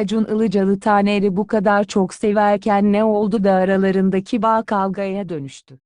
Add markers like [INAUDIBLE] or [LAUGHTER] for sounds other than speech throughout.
Acun Ilıcalı Taner'i bu kadar çok severken ne oldu da aralarındaki bağ kavgaya dönüştü?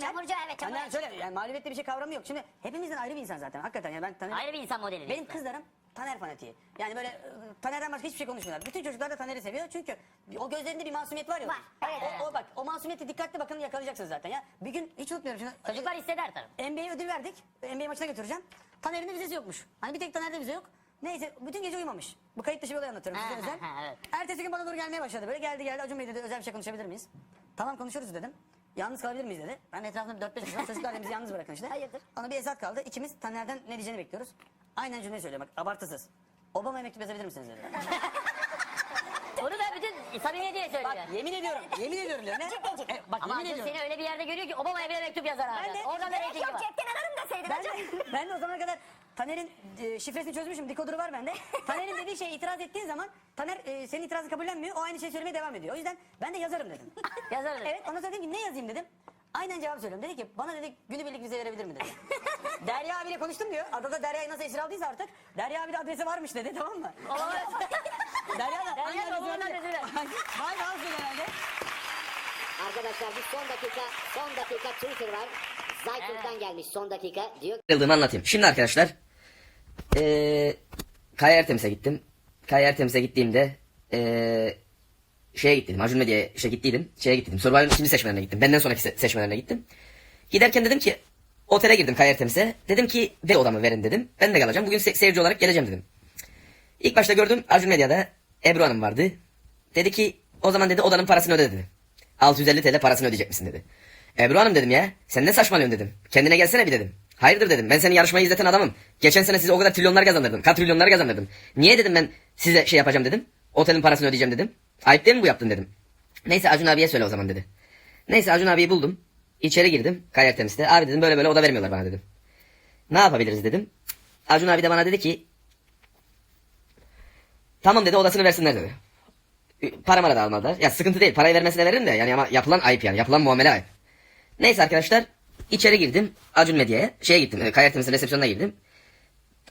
Çamurcu evet çamurcu. Taner şöyle yani mağlubiyette bir şey kavramı yok. Şimdi hepimizden ayrı bir insan zaten. Hakikaten ya ben Taner... Ayrı bir insan modeli. Benim kızlarım Taner fanatiği. Yani böyle e, Taner'den başka hiçbir şey konuşmuyorlar. Bütün çocuklar da Taner'i seviyor çünkü o gözlerinde bir masumiyet var ya. Var, evet, o, o bak o masumiyeti dikkatli bakın yakalayacaksınız zaten ya. Bir gün hiç unutmuyorum şimdi. Çocuklar hisseder tabii. NBA ödül verdik. NBA maçına götüreceğim. Taner'in de vizesi yokmuş. Hani bir tek Taner'de vize yok. Neyse bütün gece uyumamış. Bu kayıt dışı bir olay anlatıyorum size özel. evet. Ertesi gün bana doğru gelmeye başladı. Böyle geldi geldi Acun Bey dedi özel bir şey konuşabilir miyiz? Tamam konuşuruz dedim. Yalnız kalabilir miyiz dedi. Ben etrafımda 4-5 kişi var. Çocuklar bizi yalnız bırakın işte. Hayırdır? Ona bir Esat kaldı. İkimiz Taner'den ne diyeceğini bekliyoruz. Aynen cümleyi söylüyor bak abartısız. Obama'ya mektup yazabilir misiniz dedi. [LAUGHS] Onu da bütün samimiyetiyle söylüyor. bak yemin ediyorum. Yemin ediyorum diyorum. ya. E, bak Ama yemin Acun ediyorum. seni öyle bir yerde görüyor ki Obama'ya bile mektup yazar abi. Oradan da reytingi yok var. cepten alırım deseydin Ben de, [LAUGHS] ben de o zamana kadar Taner'in e, şifresini çözmüşüm. Dikodoru var bende. [LAUGHS] Taner'in dediği şeye itiraz ettiğin zaman Taner e, senin itirazını kabullenmiyor. O aynı şeyi söylemeye devam ediyor. O yüzden ben de yazarım dedim. [LAUGHS] Yazarım. evet sonra dedim ki ne yazayım dedim. Aynen cevap söylüyorum. Dedi ki bana dedi günübirlik vize verebilir mi dedi. Derya abiyle konuştum diyor. Adada Derya'yı nasıl esir aldıysa artık. Derya abi de adresi varmış dedi tamam mı? Derya da Derya da adresi babamın adresi ver. Az herhalde. Arkadaşlar bir son dakika, son dakika Twitter var. Zaytürk'ten gelmiş son dakika. Diyor ayrıldığımı anlatayım. Şimdi arkadaşlar eee Kaya Ertems'e gittim. Kaya Ertems'e gittiğimde eee şeye gittim. Acun Medya'ya işte gittiydim. Şeye gittim. Survivor'ın ikinci seçmelerine gittim. Benden sonraki se- seçmelerine gittim. Giderken dedim ki otele girdim Kaya Ertems'e. Dedim ki ve odamı verin dedim. Ben de kalacağım. Bugün se- seyirci olarak geleceğim dedim. İlk başta gördüm Acun Medya'da Ebru Hanım vardı. Dedi ki o zaman dedi odanın parasını öde dedi. 650 TL parasını ödeyecek misin dedi. Ebru Hanım dedim ya sen ne saçmalıyorsun dedim. Kendine gelsene bir dedim. Hayırdır dedim ben seni yarışmayı izleten adamım. Geçen sene size o kadar trilyonlar kazandırdım. Katrilyonlar kazandırdım. Niye dedim ben size şey yapacağım dedim. Otelin parasını ödeyeceğim dedim. Ayıp değil mi bu yaptın dedim. Neyse Acun abiye söyle o zaman dedi. Neyse Acun abiyi buldum. İçeri girdim kayak temizde. Abi dedim böyle böyle oda vermiyorlar bana dedim. Ne yapabiliriz dedim. Acun abi de bana dedi ki Tamam dedi odasını versinler dedi. Para mara da almadılar. Ya sıkıntı değil. Parayı vermesine veririm de yani ama yapılan ayıp yani. Yapılan muamele ayıp. Neyse arkadaşlar içeri girdim. Acun Medya'ya. Şeye gittim. E, Kayak Temiz'in resepsiyonuna girdim.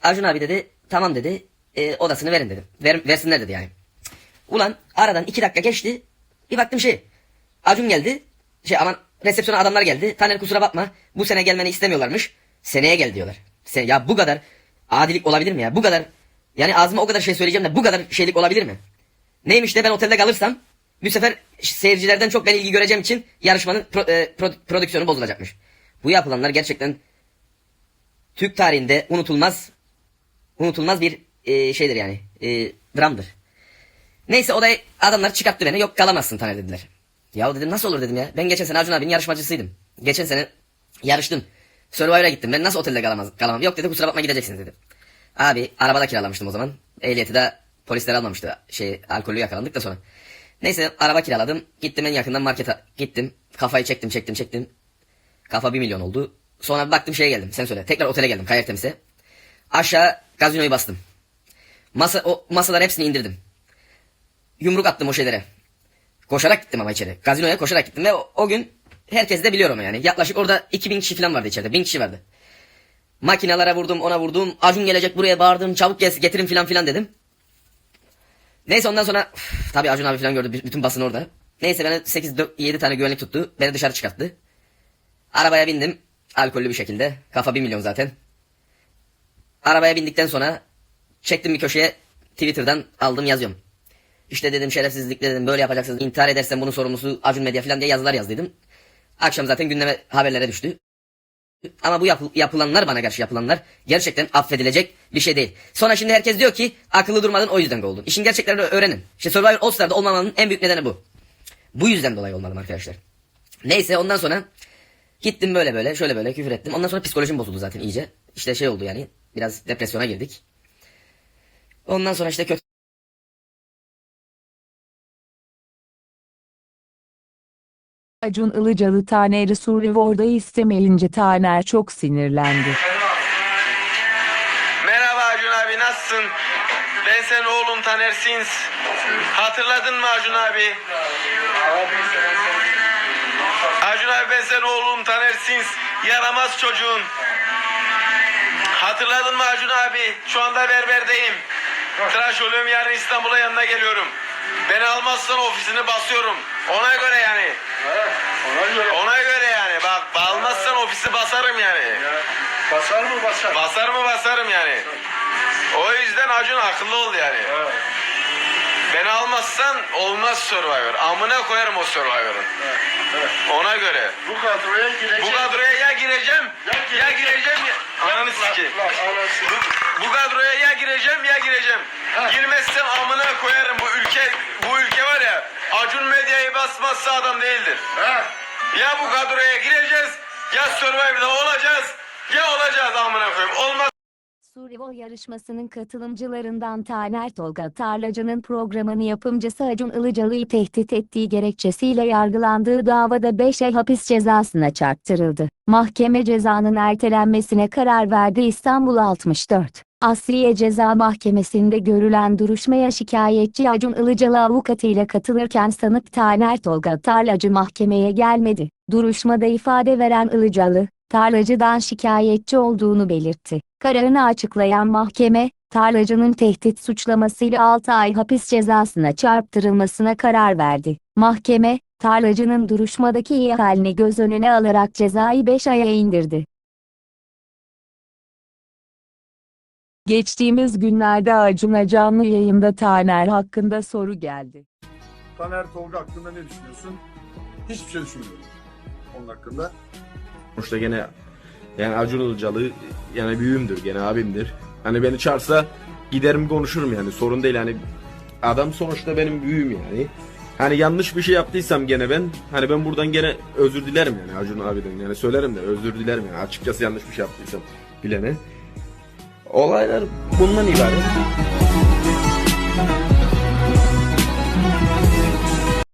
Acun abi dedi tamam dedi. e, odasını verin dedim. Ver, versinler dedi yani. Ulan aradan iki dakika geçti. Bir baktım şey. Acun geldi. Şey aman resepsiyona adamlar geldi. Taner kusura bakma. Bu sene gelmeni istemiyorlarmış. Seneye gel diyorlar. Sen, ya bu kadar adilik olabilir mi ya? Bu kadar yani ağzıma o kadar şey söyleyeceğim de bu kadar şeylik olabilir mi? Neymiş de ben otelde kalırsam bu sefer seyircilerden çok ben ilgi göreceğim için yarışmanın pro- e, pro- prodüksiyonu bozulacakmış. Bu yapılanlar gerçekten Türk tarihinde unutulmaz unutulmaz bir e, şeydir yani. E, dramdır. Neyse odaya adamlar çıkarttı beni. Yok kalamazsın Taner dediler. Ya dedim nasıl olur dedim ya. Ben geçen sene Acun abinin yarışmacısıydım. Geçen sene yarıştım. Survivor'a gittim. Ben nasıl otelde kalamaz, kalamam. Yok dedi kusura bakma gideceksiniz dedi. Abi arabada kiralamıştım o zaman. Ehliyeti de polisler almamıştı. Şey alkollü yakalandık da sonra. Neyse araba kiraladım. Gittim en yakından markete gittim. Kafayı çektim çektim çektim. Kafa bir milyon oldu. Sonra baktım şeye geldim. Sen söyle. Tekrar otele geldim. Kayak temizle. Aşağı gazinoyu bastım. Masa, o masalar hepsini indirdim. Yumruk attım o şeylere. Koşarak gittim ama içeri. Gazinoya koşarak gittim ve o, o gün herkes de biliyor onu yani. Yaklaşık orada 2000 kişi falan vardı içeride. 1000 kişi vardı. Makinalara vurdum ona vurdum. Acun gelecek buraya bağırdım. Çabuk gel, getirin filan filan dedim. Neyse ondan sonra üf, tabii Acun abi filan gördü. Bütün basın orada. Neyse beni 8-7 tane güvenlik tuttu. Beni dışarı çıkarttı. Arabaya bindim. Alkollü bir şekilde. Kafa 1 milyon zaten. Arabaya bindikten sonra çektim bir köşeye Twitter'dan aldım yazıyorum. İşte dedim şerefsizlikle dedim böyle yapacaksınız. İntihar edersen bunun sorumlusu Acun Medya falan diye yazılar yazdıydım. Akşam zaten gündeme haberlere düştü. Ama bu yapı- yapılanlar bana karşı yapılanlar gerçekten affedilecek bir şey değil. Sonra şimdi herkes diyor ki akıllı durmadın o yüzden oldun. İşin gerçeklerini öğrenin. İşte Survivor All Star'da olmamanın en büyük nedeni bu. Bu yüzden dolayı olmadım arkadaşlar. Neyse ondan sonra gittim böyle böyle şöyle böyle küfür ettim. Ondan sonra psikolojim bozuldu zaten iyice. İşte şey oldu yani biraz depresyona girdik. Ondan sonra işte kötü Acun Ilıcalı Taner'i Survivor'da istemeyince Taner çok sinirlendi. Merhaba Acun abi nasılsın? Ben senin oğlum Taner Sins. Hatırladın mı Acun abi? Acun abi ben senin oğlum Taner Sins. Yaramaz çocuğun. Hat Hatırladın mı Acun abi? Şu anda berberdeyim. Tıraş oluyorum yarın İstanbul'a yanına geliyorum. Beni almazsan ofisini basıyorum. Ona göre yani. Ona göre. Ona göre yani. Bak almazsan ofisi basarım yani. Basar mı basar? Basar mı basarım yani. O yüzden Acun akıllı ol yani. Evet. Beni almazsan olmaz Survivor. Amına koyarım o Survivor'ın. evet. Ona göre. Bu kadroya girecek. Bu kadroya ya gireceğim ya gireceğim ya... Ananı sikeyim. Bu, bu kadroya ya gireceğim ya gireceğim. Girmezsem amına koyarım bu ülke bu ülke var ya Acun medyayı basmazsa adam değildir. Ha? Ya bu kadroya gireceğiz ya Survivor'da olacağız ya olacağız amına koyayım. Olmaz Survivor yarışmasının katılımcılarından Taner Tolga Tarlacı'nın programını yapımcısı Acun Ilıcalı'yı tehdit ettiği gerekçesiyle yargılandığı davada 5 ay hapis cezasına çarptırıldı. Mahkeme cezanın ertelenmesine karar verdi İstanbul 64. Asliye Ceza Mahkemesi'nde görülen duruşmaya şikayetçi Acun Ilıcalı avukatıyla katılırken sanık Taner Tolga Tarlacı mahkemeye gelmedi. Duruşmada ifade veren Ilıcalı, tarlacıdan şikayetçi olduğunu belirtti. Kararını açıklayan mahkeme, tarlacının tehdit suçlamasıyla 6 ay hapis cezasına çarptırılmasına karar verdi. Mahkeme, tarlacının duruşmadaki iyi halini göz önüne alarak cezayı 5 aya indirdi. Geçtiğimiz günlerde Acun'a canlı yayında Taner hakkında soru geldi. Taner Tolga hakkında ne düşünüyorsun? Hiçbir şey düşünmüyorum. Onun hakkında. Sonuçta gene yani Acun Ilıcalı yani büyüğümdür gene abimdir. Hani beni çağırsa giderim konuşurum yani sorun değil hani adam sonuçta benim büyüğüm yani. Hani yanlış bir şey yaptıysam gene ben hani ben buradan gene özür dilerim yani Acun abiden yani söylerim de özür dilerim yani açıkçası yanlış bir şey yaptıysam bilene. Olaylar bundan ibaret.